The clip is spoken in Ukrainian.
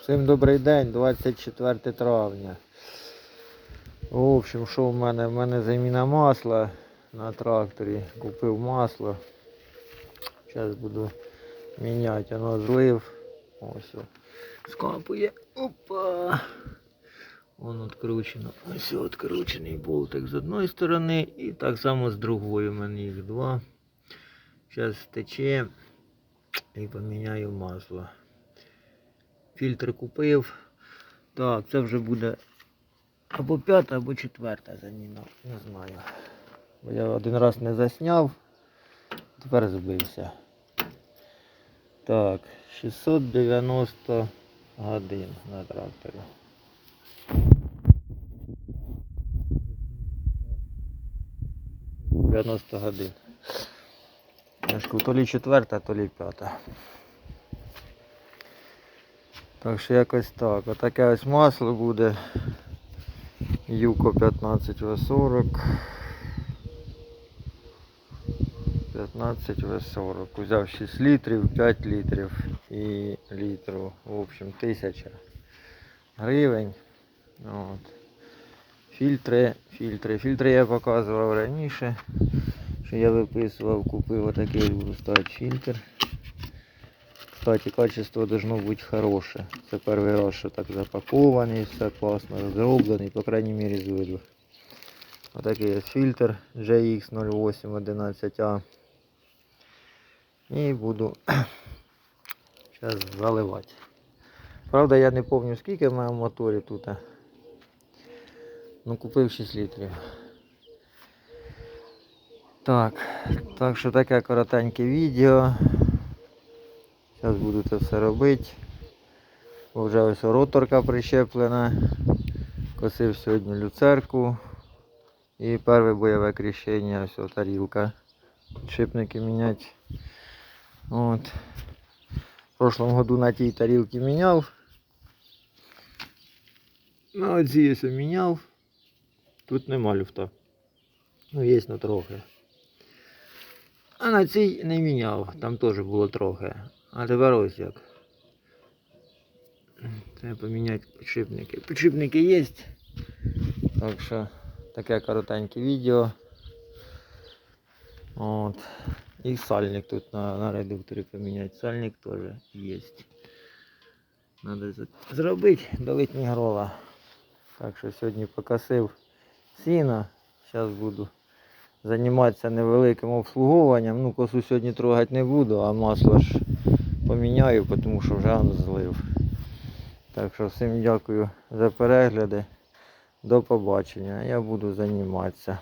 Всім добрий день, 24 травня. В общем, що в мене? В мене заміна масла на тракторі. Купив масло. Зараз буду міняти. Воно злив. Ось. Скапує. Опа. Воно відкручено. Ось відкручений болтик з одної сторони і так само з другої. У мене їх два. Зараз тече і поміняю масло. Фільтр купив. Так, це вже буде або п'ята, або четверта заміна. Не знаю. Бо я один раз не засняв, тепер збився. Так, 690 годин на тракторі. Дев'яносто годин. То лі четверта, то лі п'ята. Так що якось так. Отаке ось масло буде. Юко 15 В40. 15 В40. Взяв 6 літрів, 5 літрів і літру. В общем, 1000 гривень. От. Фільтри, фільтри. Фільтри я показував раніше. Що я виписував, купив отакий фільтр. Кстати, качество должно быть хороше. Це перший раз, що так запакований, все класно зроблений, по крайней мере з виду. Отакий ось фільтр JX0811A. І буду зараз заливати. Правда, я не пам'ятаю скільки в моєму моторі тут. Ну, купив 6 літрів. Так, так що таке коротеньке відео. Зараз буду це все робити. Вже ось роторка прищеплена. Косив сьогодні люцерку. І перше бойове кріщення, ось тарілка. Шипники міняти. От. В прошлом году на тій тарілці міняв. На оці ось міняв. Тут нема люфта. Ну, є ну трохи. А на цій не міняв, там теж було трохи. А тепер ось як. Треба поміняти підшипники. Підшипники є. Так що таке коротеньке відео. От. І сальник тут на, на редукторі поміняти. Сальник теж є. Надо зробити до літнього грола. Так що сьогодні покосив сіно. Зараз буду займатися невеликим обслуговуванням. Ну, косу сьогодні трогати не буду, а масло ж поміняю, тому що вже злив. Так що всім дякую за перегляди. До побачення. Я буду займатися.